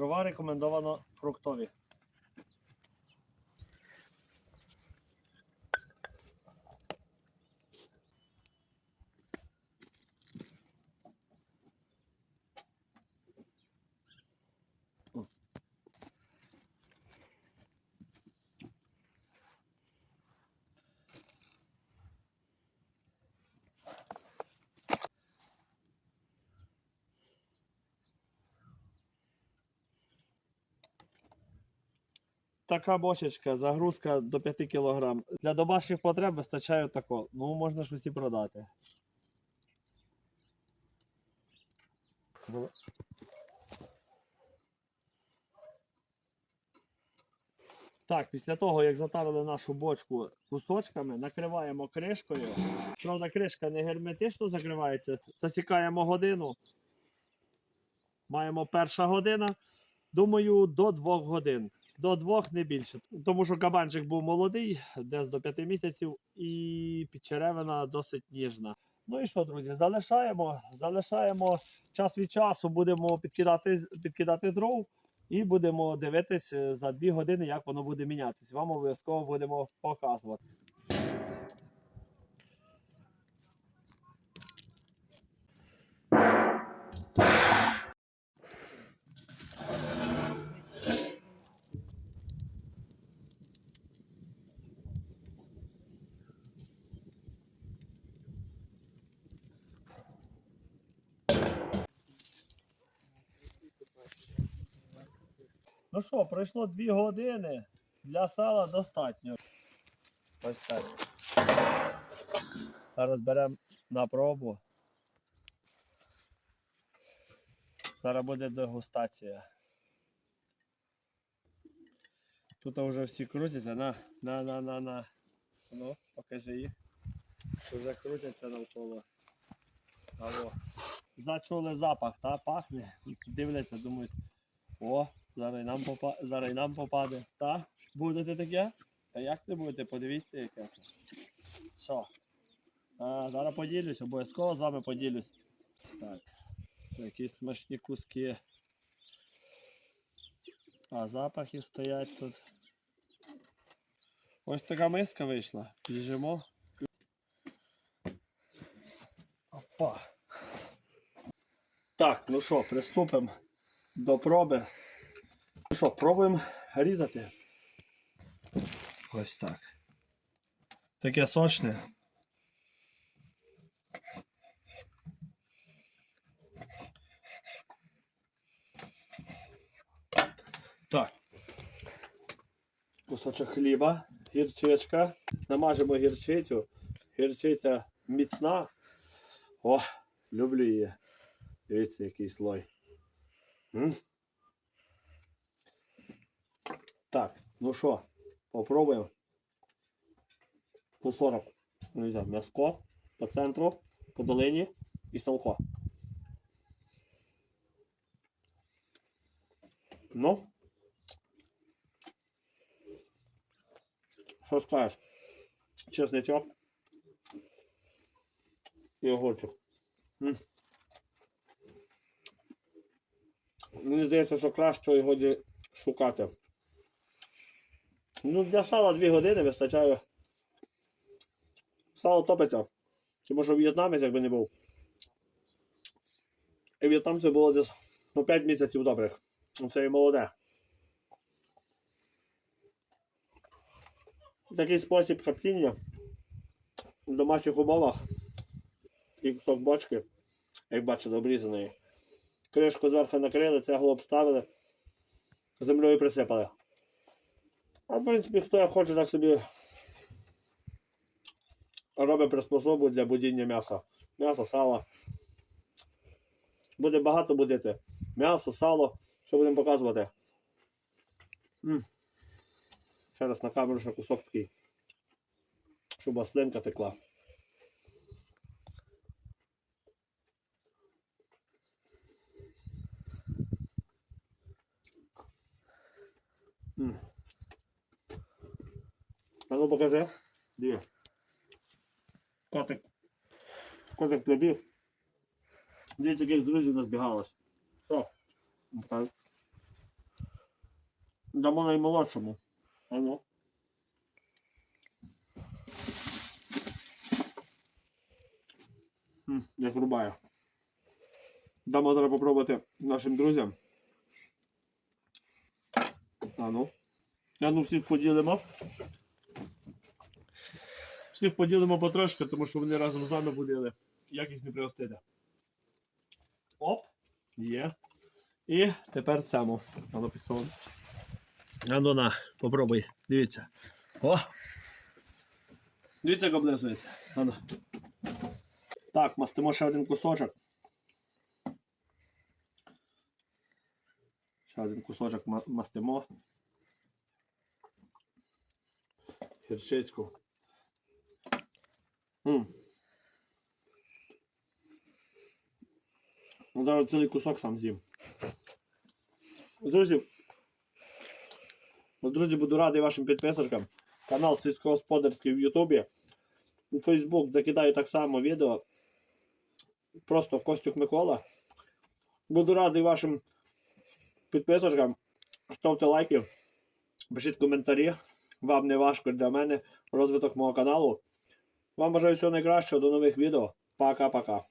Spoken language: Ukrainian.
Дрова рекомендовано фруктові. Така бочечка, загрузка до 5 кг. Для домашніх потреб вистачає тако. Ну, можна щось і продати. Так, після того, як затарили нашу бочку кусочками, накриваємо кришкою. Правда, кришка не герметично закривається. Засікаємо годину. Маємо перша година. Думаю, до двох годин. До двох не більше. Тому що кабанчик був молодий, десь до п'яти місяців, і підчеревина досить ніжна. Ну і що, друзі, залишаємо, залишаємо час від часу, будемо підкидати, підкидати дров і будемо дивитись е, за дві години, як воно буде мінятися. Вам обов'язково будемо показувати. Ну що, пройшло дві години. Для сала достатньо. Ось так. Зараз беремо на пробу. Зараз буде дегустація. Тут вже всі крутяться. На, на, на, на, на. Ну, покажи їх. Вже крутяться навколо. Алло. Зачули запах, та пахне. Дивляться, думають. О, зараз нам попа... зараз нам попаде. Та? Будете таке? Та як не будете? Подивіться, яке. це. Що? А, зараз поділюсь, обов'язково з вами поділюсь. Так. Якісь смачні куски. А запахи стоять тут. Ось така миска вийшла. Біжимо. Опа. Так, ну що, приступимо до проби. Ну що, пробуємо різати. Ось так. Таке сочне. Так. Кусочок хліба, гірчичка. Намажемо гірчицю. Гірчиця міцна. О, люблю її. Дивіться, який слой. М? Так, ну що, попробуємо. По 40. Ну, взяв м'яско по центру, по долині і салко. Ну. Що скажеш? Чесничок. І огурчик. Мені здається, що краще його шукати. Ну, для сала 2 години вистачає. Сало топиться. Тому що в'єтнамець якби не був. І в'єтнамцю було десь ну, 5 місяців добрих. Ну, Це і молоде. Такий спосіб хаптіння в домашніх умовах. І кусок бочки, як бачите, обрізаний. Кришку зверху накрили, цеглу обставили, землею присипали. А в принципі, хто як хоче, так собі робить приспособу для будіння м'яса. М'ясо, сало. Буде багато будити. М'ясо, сало. Що будемо показувати? м Ще раз на камеру ще кусок такий. Щоб маслинка текла. М. А ну покажи. Де? Котик. Котик прибіг. Дивіться, яких друзів назбігалось. Так. Дамо наймолодшому. А ну. Як рубає. Дамо треба попробувати нашим друзям. А ну. А ну всіх поділимо. Всіх поділимо потрошки, тому що вони разом з нами будили. Як їх не пригостити? Оп! Є. І тепер цьому. А ну на, попробуй. Дивіться. О! Дивіться, як облизується. А ну. Так, мастимо ще один кусочок. Ще один кусочок мастимо. Гірчицьку. М. Ну, зараз цілий кусок сам з'їм. Друзі, ну, друзі, буду радий вашим підписочкам. Канал сільськогосподарський в Ютубі. У Фейсбук закидаю так само відео. Просто Костюк Микола. Буду радий вашим підписочкам. Ставте лайки, пишіть коментарі. Вам не важко для мене розвиток мого каналу. Вам бажаю всього найкращого, до нових відео. Пока-пока.